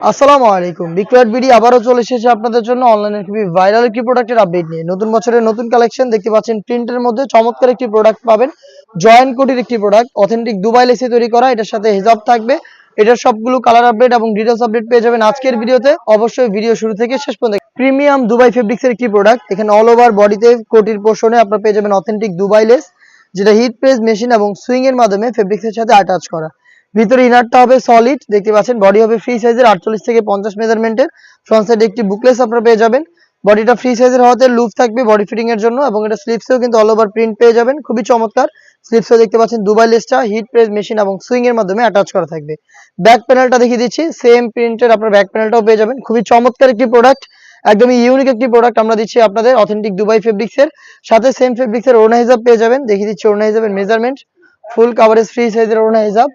আসসালামু আলাইকুম। বিক্রয় বিডি আবারও চলে এসেছে আপনাদের জন্য অনলাইনে খুবই ভাইরাল একটি প্রোডাক্টের আপডেট নিয়ে। নতুন বছরের নতুন কালেকশন দেখতে পাচ্ছেন প্রিন্টের মধ্যে। চমৎকার একটি প্রোডাক্ট পাবেন। জয়েন্ট কোটির একটি প্রোডাক্ট অথেন্টিক দুবাই লেসে তৈরি করা। এটার সাথে হিজাব থাকবে। এটার সবগুলো কালার আপডেট এবং ডিটেলস আপডেট পেয়ে যাবেন আজকের ভিডিওতে। অবশ্যই ভিডিও শুরু থেকে শেষ পর্যন্ত প্রিমিয়াম দুবাই ফেব্রিক্স এর একটি প্রোডাক্ট এখানে অল ওভার বডিতে কোটির পোষণে আপনারা পেয়ে যাবেন অথেন্টিক দুবাই লেস যেটা হিট প্রেস মেশিন এবং সুইং এর মাধ্যমে ফেব্রিক্স এর সাথে অ্যাটাচ করা। ভিতরে ইনারটা হবে সলিড দেখতে পাচ্ছেন বডি হবে ফ্রি সাইজের আটচল্লিশ থেকে পঞ্চাশ মেজারমেন্টের ফ্রন্ট সাইডে একটি বুকলেস আপনারা পেয়ে যাবেন। বডিটা ফ্রি সাইজের হওয়াতে লুপ থাকবে বডি ফিটিং এর জন্য এবং এটা স্লিপসেও কিন্তু অল ওভার প্রিন্ট পেয়ে যাবেন। খুবই চমৎকার। স্লিপসেও দেখতে পাচ্ছেন দুবাই লেসটা হিট প্রেস মেশিন এবং সুইং এর মাধ্যমে অ্যাটাচ করা থাকবে। ব্যাক প্যানেলটা দেখিয়ে দিচ্ছি সেম প্রিন্টের আপনার ব্যাক প্যানেলটাও পেয়ে যাবেন। খুবই চমৎকার একটি প্রোডাক্ট একদমই ইউনিক একটি প্রোডাক্ট আমরা দিচ্ছি আপনাদের অথেন্টিক দুবাই ফেব্রিক্স এর সাথে সেম ফেব্রিক্স এর ওড়না হিসাব পেয়ে যাবেন। দেখিয়ে দিচ্ছি ওড়না হিসাবের মেজারমেন্ট ফুল কাভারেজ ফ্রি সাইজের ওড়না হিসাব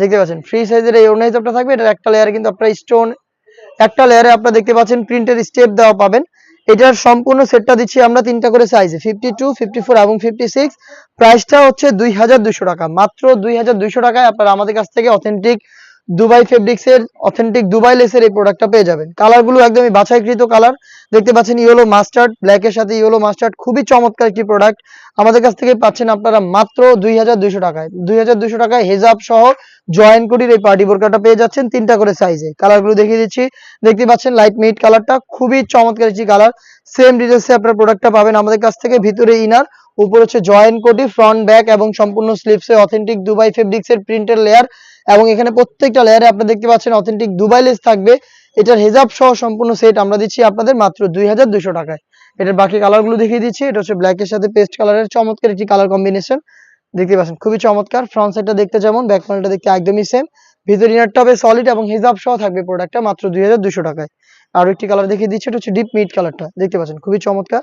দেখতে পাচ্ছেন ফ্রি সাইজের এই ওড়না হিসাবটা থাকবে, এটার একটা লেয়ারে কিন্তু আপনারা স্টোন একটা লেয়ারে আপনারা দেখতে পাচ্ছেন প্রিন্টের স্টেপ দেওয়া পাবেন। এটার সম্পূর্ণ সেটটা দিচ্ছি আমরা তিনটা করে সাইজে ফিফটি টু ফিফটি ফোর এবং ফিফটি সিক্স প্রাইসটা হচ্ছে দুই হাজার দুশো টাকা, মাত্র দুই হাজার দুশো টাকায় আপনারা আমাদের কাছ থেকে অথেন্টিক দুবাই ফেব্রিক্স এর অথেন্টিক দুবাই লেসের এই প্রোডাক্টটা পেয়ে যাবেন। কালারগুলো একদমই বাছাইকৃত কালার দেখতে পাচ্ছেন ইয়েলো মাস্টার্ড ব্ল্যাক এর সাথে ইয়েলো মাস্টার্ড খুবই চমৎকার একটি প্রোডাক্ট আমাদের কাছ থেকে পাচ্ছেন আপনারা মাত্র দুই হাজার দুশো টাকায়। দুই হাজার দুশো টাকায় হেজাব সহ জয়েন কোটির এই পার্টি বোরকাটা পেয়ে যাচ্ছেন তিনটা করে সাইজে কালারগুলো দেখিয়ে দিচ্ছি। দেখতে পাচ্ছেন লাইট মিট কালারটা খুবই চমৎকার একটি কালার সেম ডিটেলসে আপনার প্রোডাক্টটা পাবেন আমাদের কাছ থেকে। ভিতরে ইনার উপর হচ্ছে জয়েন কোটি ফ্রন্ট ব্যাক এবং সম্পূর্ণ স্লিপসে অথেন্টিক দুবাই ফেব্রিক্স এর প্রিন্টের লেয়ার এবং এখানে প্রত্যেকটা লেয়ারে আপনারা দেখতে পাচ্ছেন অথেন্টিক দুবাই লেস থাকবে। এটার হেজাব সহ সম্পূর্ণ সেট আমরা দিচ্ছি আপনাদের মাত্র দুই টাকায়। এটার বাকি কালারগুলো দেখিয়ে দিচ্ছি। এটা হচ্ছে ব্ল্যাক এর সাথে পেস্ট কালারের চমৎকার একটি কালার কম্বিনেশন দেখতে পাচ্ছেন, খুবই চমৎকার। ফ্রন্ট সাইডটা দেখতে যেমন ব্যাক প্যানেলটা দেখতে একদমই সেম ভিতর ইনারটা হবে সলিড এবং হিজাব সহ থাকবে প্রোডাক্টটা মাত্র দুই টাকায়। আর একটি কালার দেখিয়ে দিচ্ছি, এটা হচ্ছে ডিপ মিট কালারটা দেখতে পাচ্ছেন, খুবই চমৎকার।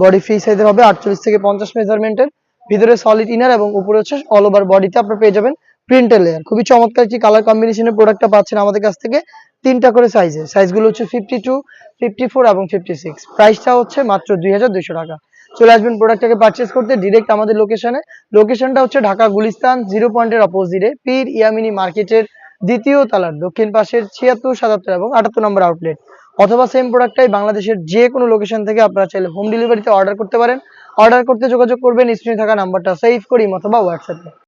বডি ফ্রি সাইজের হবে, আটচল্লিশ থেকে পঞ্চাশ মেজারমেন্টের ভিতরে সলিড ইনার এবং উপরে হচ্ছে অল ওভার বডিতে আপনারা পেয়ে যাবেন প্রিন্টের লেয়ার খুবই চমৎকার একটি কালার কম্বিনেশনের প্রোডাক্টটা পাচ্ছেন আমাদের কাছ থেকে। তিনটা করে সাইজে সাইজগুলো হচ্ছে ফিফটি টু ফিফটি ফোর এবং ফিফটি সিক্স প্রাইসটা হচ্ছে মাত্র দুই হাজার দুইশো টাকা। চলে আসবেন প্রোডাক্টটাকে পারচেস করতে ডিরেক্ট আমাদের লোকেশনে লোকেশনটা হচ্ছে ঢাকা গুলিস্তান জিরো পয়েন্টের অপোজিটে পীর ইয়ামিনী মার্কেটের দ্বিতীয় তালার দক্ষিণ পাশের ছিয়াত্তর, সাতাত্তর এবং আটাত্তর নম্বর আউটলেট অথবা সেম প্রোডাক্টটাই বাংলাদেশের যে কোনো লোকেশন থেকে আপনারা চাইলে হোম ডেলিভারিতে অর্ডার করতে পারেন। অর্ডার করতে যোগাযোগ করবেন স্ক্রিনে থাকা নাম্বারটা সেভ করি অথবা হোয়াটসঅ্যাপে